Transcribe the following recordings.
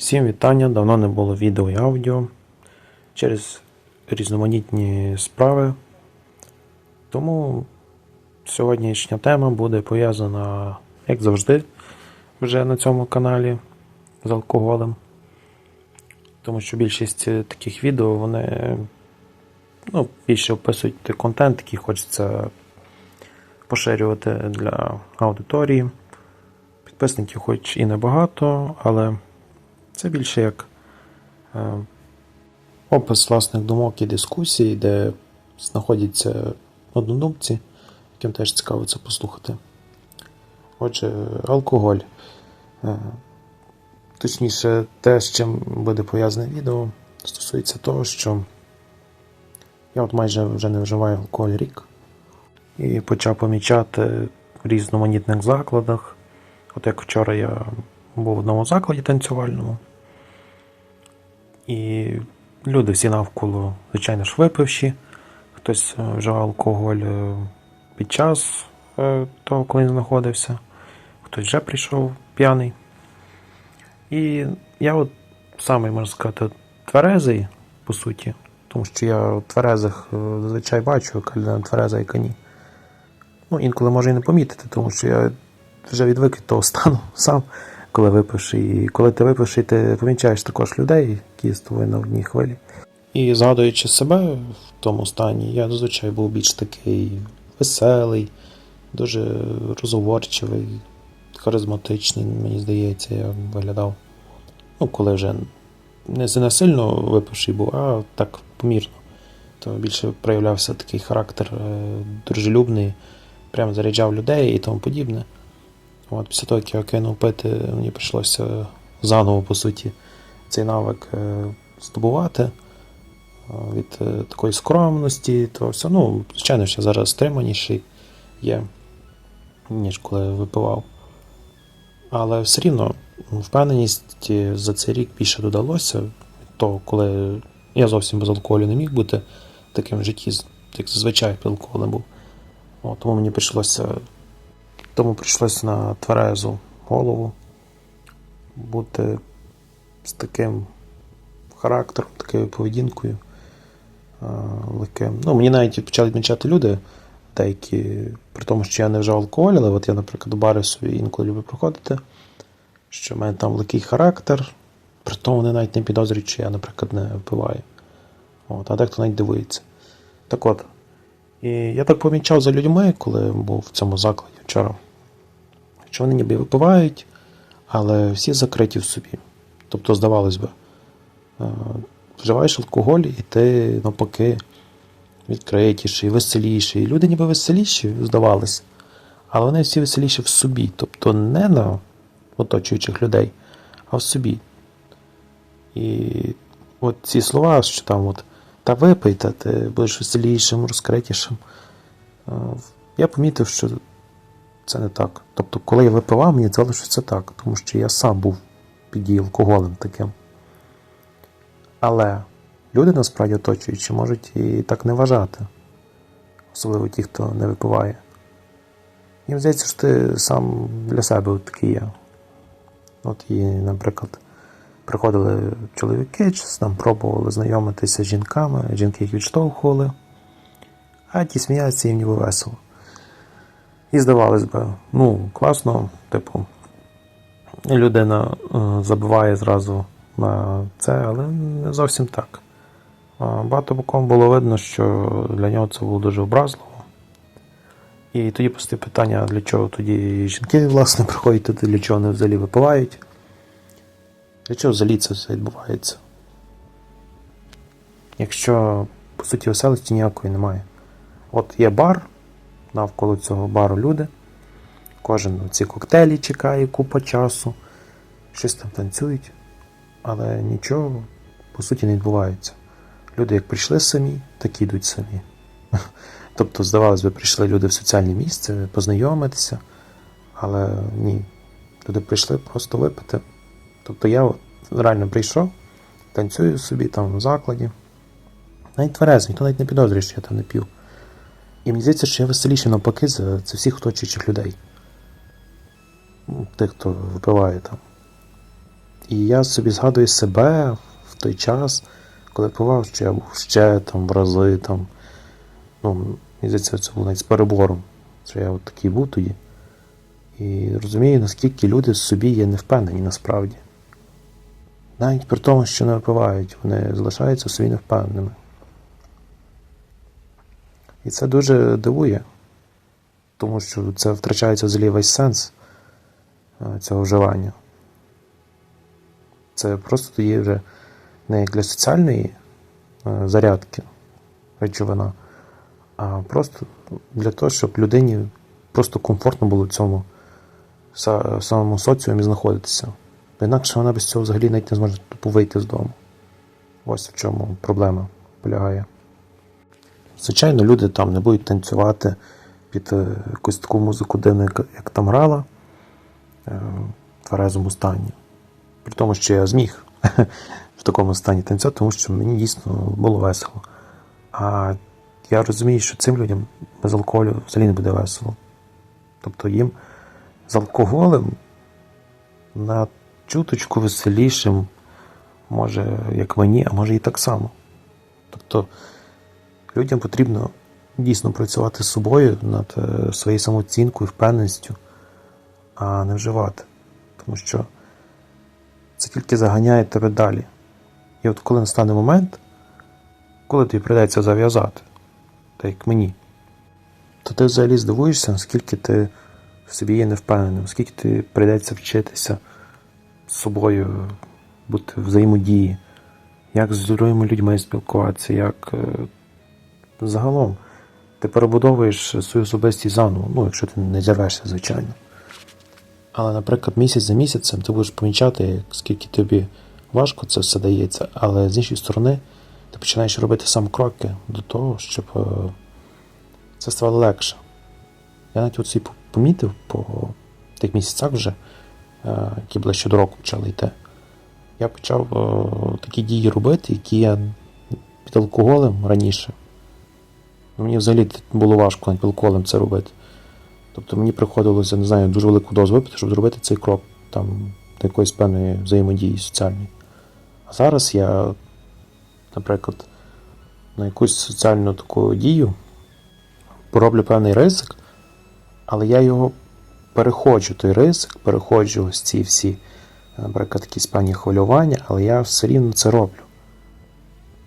Всім вітання, давно не було відео і аудіо через різноманітні справи. Тому сьогоднішня тема буде пов'язана, як завжди, вже на цьому каналі з алкоголем. Тому що більшість таких відео вони ну, більше описують контент, який хочеться поширювати для аудиторії. Підписників хоч і небагато, але це більше як е, опис власних думок і дискусій, де знаходяться однодумці, яким теж цікаво це послухати. Отже, алкоголь. Е, точніше, те, з чим буде пов'язане відео, стосується того, що я от майже вже не вживаю алкоголь рік і почав помічати в різноманітних закладах. От як вчора я був в одному закладі танцювальному, і люди всі навколо, звичайно ж, випивші. Хтось е, вживав алкоголь е, під час е, того, коли він знаходився, хтось вже прийшов п'яний. І я от самий, можна сказати, тверезий, по суті, тому що я тверезих зазвичай бачу, яка людина твереза, яка ні. Ну, інколи можу і не помітити, тому що я вже відвик від того стану сам, коли випивши. І коли ти випивши, ти помічаєш також людей, які з тобою на одній хвилі. І згадуючи себе в тому стані, я зазвичай був більш такий веселий, дуже розговорчивий, харизматичний, мені здається, я виглядав. Ну, коли вже не не сильно випивший був, а так помірно. То більше проявлявся такий характер е, дружелюбний, прямо заряджав людей і тому подібне. От, після того, як я кинув пити, мені прийшлося заново, по суті, цей навик е, здобувати е, від е, такої скромності, то все. Ну, звичайно, що зараз стриманіший є, ніж коли випивав. Але все рівно впевненість е, за цей рік більше додалося того, коли я зовсім без алкоголю не міг бути таким в житті, як зазвичай під алкоголем був. От, тому мені прийшлося тому прийшлося на тверезу голову бути з таким характером, такою поведінкою е, легким. Ну, мені навіть почали відмічати люди, деякі, при тому, що я не вжив алкоголь, але от я, наприклад, у бари собі інколи люблю проходити, що в мене там легкий характер, при тому вони навіть не підозрюють, що я, наприклад, не впиваю. От, а дехто навіть дивується. Так от. І я так помічав за людьми, коли був в цьому закладі вчора, що вони ніби випивають, але всі закриті в собі. Тобто, здавалось би, е, вживаєш алкоголь, і ти навпаки відкритіший, веселіший. Люди ніби веселіші, здавалось, але вони всі веселіші в собі. Тобто не на оточуючих людей, а в собі. І от ці слова, що там от та випийте, ти будеш веселішим, розкритішим. Е, Я помітив, що це не так. Тобто, коли я випивав, мені здалося, що це так, тому що я сам був під дією алкоголем таким. Але люди насправді оточуючі можуть і так не вважати, особливо ті, хто не випиває. Мені здається, що ти сам для себе такий є. От і, наприклад. Приходили чоловіки, там пробували знайомитися з жінками, жінки їх відштовхували, а ті сміялися їм ніби весело. І здавалось би, ну, класно, типу, людина е, забиває зразу на це, але не зовсім так. Багато боком було видно, що для нього це було дуже образливо. І тоді постає питання, для чого тоді жінки, власне, приходять туди, для чого вони взагалі випивають. Для чого взагалі це все відбувається? Якщо, по суті, веселості ніякої немає. От є бар, навколо цього бару люди, кожен ці коктейлі чекає купа часу, щось там танцюють, але нічого, по суті, не відбувається. Люди як прийшли самі, так і йдуть самі. Тобто, здавалось би, прийшли люди в соціальне місце, познайомитися, але ні. Люди прийшли просто випити. Тобто я реально прийшов, танцюю собі там в закладі. Навіть тверезий, ніхто навіть не підозрює, що я там не п'ю. І мені здається, що я веселіший навпаки за це всіх оточуючих людей. Ну, Тих, хто випиває там. І я собі згадую себе в той час, коли пивав, що я був ще там в рази там. Ну, мені здається, це було навіть з перебором, що я от такий був тоді. І розумію, наскільки люди собі є невпевнені насправді. Навіть при тому, що не випивають, вони залишаються в собі невпевненими. І це дуже дивує, тому що це втрачається взагалі весь сенс е, цього вживання. Це просто тоді вже не для соціальної е, зарядки речовина, а просто для того, щоб людині просто комфортно було в цьому са- самому соціумі знаходитися. Бо Інакше вона без цього взагалі навіть не зможе тупо вийти з дому. Ось в чому проблема полягає. Звичайно, люди там не будуть танцювати під е, якусь таку музику дивну, як, там грала е, в тверезому стані. При тому, що я зміг в такому стані танцювати, тому що мені дійсно було весело. А я розумію, що цим людям без алкоголю взагалі не буде весело. Тобто їм з алкоголем на чуточку веселішим, може, як мені, а може і так само. Тобто людям потрібно дійсно працювати з собою над е, своєю самооцінкою, впевненістю, а не вживати. Тому що це тільки заганяє тебе далі. І от коли настане момент, коли тобі прийдеться зав'язати, так як мені, то ти взагалі здивуєшся, наскільки ти в собі є невпевненим, скільки тобі прийдеться вчитися з собою, бути взаємодії, як з другими людьми спілкуватися, як е, загалом ти перебудовуєш свою особистість заново, ну, якщо ти не зірвешся, звичайно. Але, наприклад, місяць за місяцем ти будеш помічати, скільки тобі важко це все дається, але з іншої сторони, ти починаєш робити сам кроки до того, щоб е, це ставало легше. Я навіть оці помітив по тих місяцях вже, які ближче до року почали йти. Я почав е, такі дії робити, які я під алкоголем раніше. Мені взагалі було важко над алкоголем це робити. Тобто мені приходилося, не знаю, дуже велику дозу випити, щоб зробити цей крок там, до якоїсь певної взаємодії соціальної. А зараз я, наприклад, на якусь соціальну таку дію пороблю певний ризик, але я його переходжу, той ризик, переходжу ось ці всі, наприклад, якісь певні хвилювання, але я все рівно це роблю.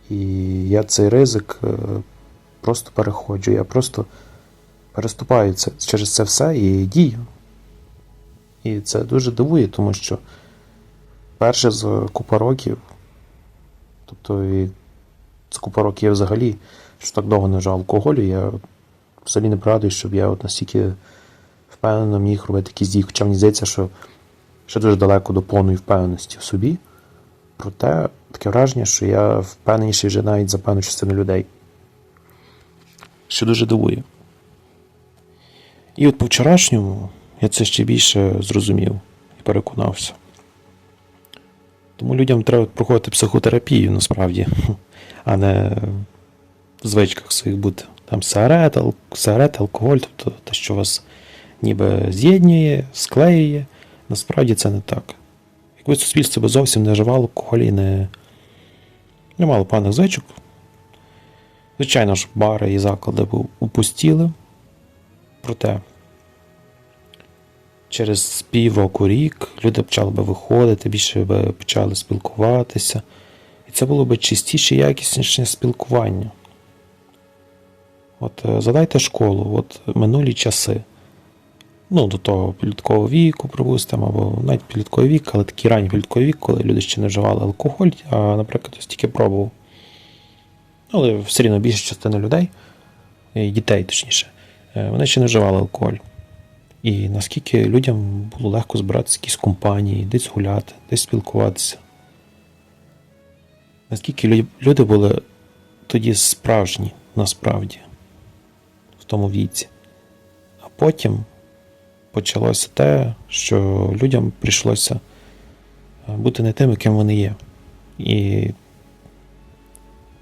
І я цей ризик е, просто переходжу. Я просто переступаю це, через це все і дію. І це дуже дивує, тому що перше з купа років, тобто і з купа років я взагалі, що так довго не вжив алкоголю, я взагалі не пригадую, щоб я от настільки впевнено міг робити якісь дії. Хоча мені здається, що ще дуже далеко до повної впевненості в собі. Проте таке враження, що я впевненіший вже навіть за певну частину людей. Що дуже дивує. І от по вчорашньому я це ще більше зрозумів і переконався. Тому людям треба проходити психотерапію насправді, а не в звичках своїх бути. Там сигарет, ал- сигарет, алкоголь, тобто те, що вас ніби з'єднує, склеює. Насправді це не так. Якби суспільство би зовсім не вживало алкоголь і не, не мало певних звичок. Звичайно ж, бари і заклади б упустіли. Проте через півроку рік люди почали би виходити, більше би почали спілкуватися. І це було б чистіше і якісніше спілкування. От е, згадайте школу, от минулі часи. Ну, до того підліткового віку, припустимо, або навіть підлітковий вік, але такий ранній підлітковий вік, коли люди ще не вживали алкоголь, а, наприклад, ось тільки пробував. Але все рівно більша частина людей, і дітей точніше, е, вони ще не вживали алкоголь. І наскільки людям було легко збиратися якісь компанії, десь гуляти, десь спілкуватися. Наскільки люди були тоді справжні, насправді, в тому віці. А потім почалося те, що людям прийшлося е, бути не тими, ким вони є. І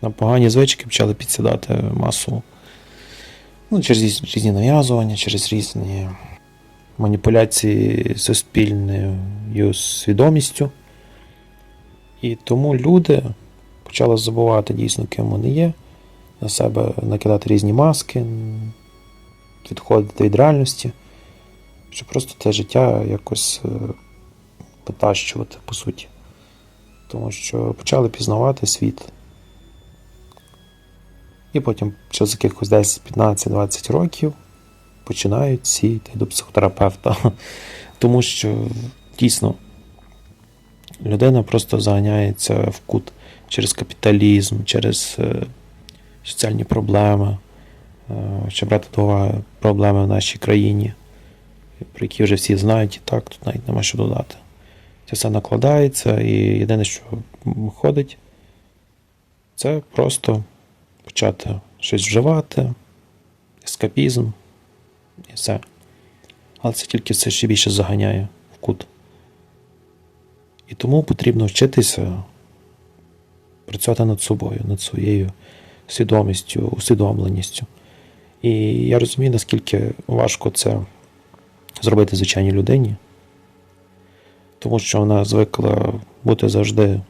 на погані звички почали підсідати масово. Ну, через різні нав'язування, через різні маніпуляції суспільною свідомістю. І тому люди почали забувати дійсно, ким вони є, на себе накидати різні маски, відходити від реальності, щоб просто те життя якось е, потащувати, по суті. Тому що почали пізнавати світ. І потім через якихось 10, 15, 20 років починають всі до психотерапевта. Тому що дійсно людина просто заганяється в кут через капіталізм, через е, соціальні проблеми, е, що брати до уваги проблеми в нашій країні, про які вже всі знають, і так, тут навіть нема що додати. Це все накладається, і єдине, що виходить, це просто почати щось вживати, ескапізм і все. Але це тільки все ще більше заганяє в кут. І тому потрібно вчитися працювати над собою, над своєю свідомістю, усвідомленістю. І я розумію, наскільки важко це зробити звичайній людині, тому що вона звикла бути завжди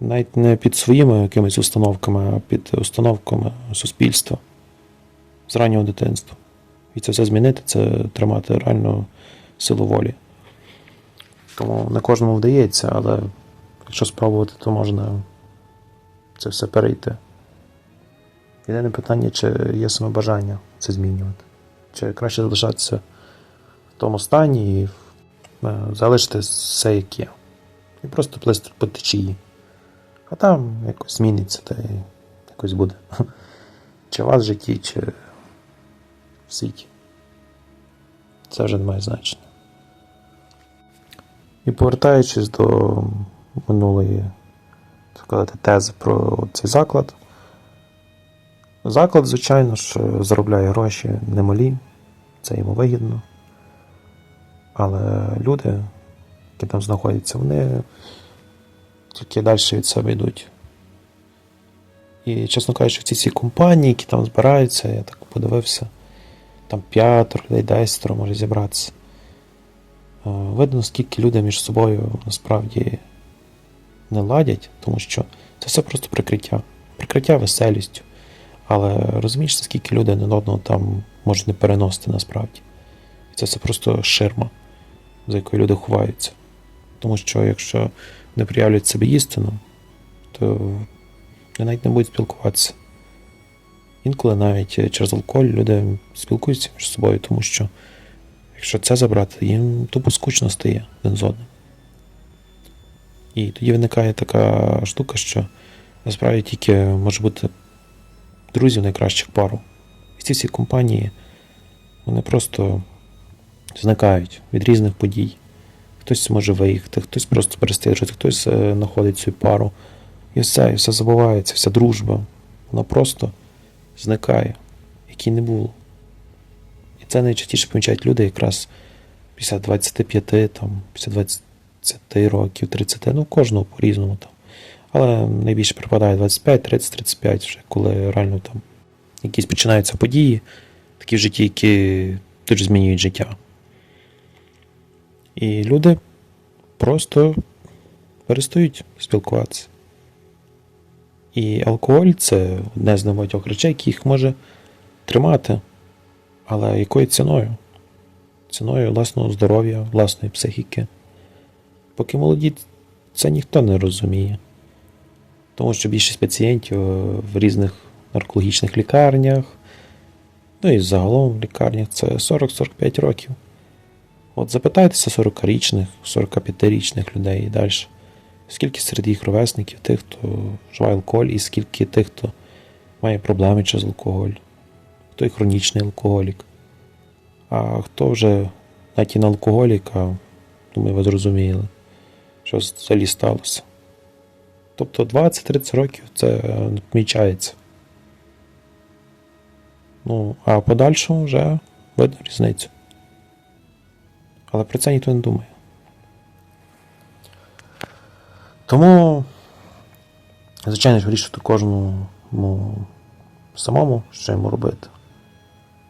навіть не під своїми якимись установками, а під установками суспільства з раннього дитинства. І це все змінити, це тримати реальну силу волі. Тому не кожному вдається, але якщо спробувати, то можна це все перейти. Єдине питання, чи є саме бажання це змінювати, чи краще залишатися в тому стані і е, залишити все як є. І просто плисти по течії. А там якось зміниться, та й якось буде. Чи у вас в житті, чи в світі. Це вже не має значення. І повертаючись до минулої сказати, тези про цей заклад. Заклад, звичайно ж, заробляє гроші немалі, це йому вигідно. Але люди, які там знаходяться, вони тільки далі від себе йдуть. І, чесно кажучи, ці всі компанії, які там збираються, я так подивився, там п'ятеро людей, десятеро може зібратися. Е, Видно, скільки люди між собою насправді не ладять, тому що це все просто прикриття. Прикриття веселістю. Але розумієш, скільки люди один одного там можуть не переносити насправді. І це все просто ширма, за якою люди ховаються. Тому що якщо не проявлять себе істину, то вони навіть не будуть спілкуватися. Інколи навіть через алкоголь люди спілкуються між собою, тому що якщо це забрати, їм тупо скучно стає один з одним. І тоді виникає така штука, що насправді тільки може бути друзів найкращих пару. І ці всі компанії вони просто зникають від різних подій. Хтось може виїхати, хтось просто перестає жити, хтось е, знаходить цю пару. І все, і все забувається, вся дружба. Вона просто зникає, якій не було. І це найчастіше помічають люди якраз після 25, там, після 20 років, 30, ну кожного по-різному там. Але найбільше припадає 25, 30, 35, вже коли реально там якісь починаються події, такі в житті, які дуже змінюють життя. І люди просто перестають спілкуватися. І алкоголь це одне з небагатьох речей, які їх може тримати. Але якою ціною? Ціною власного здоров'я, власної психіки. Поки молоді, це ніхто не розуміє. Тому що більшість пацієнтів в різних наркологічних лікарнях, ну і загалом в лікарнях це 40-45 років. От запитайтеся 40-річних, 45-річних людей і далі. Скільки серед їх ровесників тих, хто вживає алкоголь, і скільки тих, хто має проблеми через алкоголь, хто і хронічний алкоголік. А хто вже навіть і на алкоголіка, думаю, ви зрозуміли, що взагалі сталося. Тобто 20-30 років це не помічається. Ну, а подальшому вже видно різницю. Але про це ніхто не думає. Тому, звичайно ж, вирішувати кожному самому, що йому робити.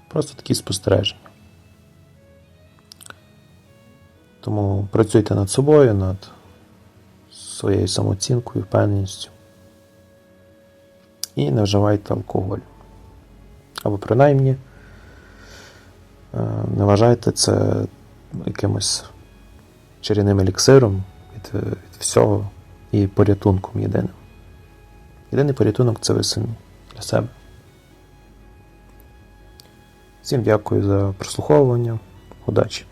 Просто такі спостереження. Тому працюйте над собою, над своєю самооцінкою, впевненістю. І не вживайте алкоголь. Або принаймні е, не вважайте це якимось чарівним еліксиром від, від всього і порятунком єдиним. Єдиний порятунок це ви самі для себе. Всім дякую за прослуховування. Удачі!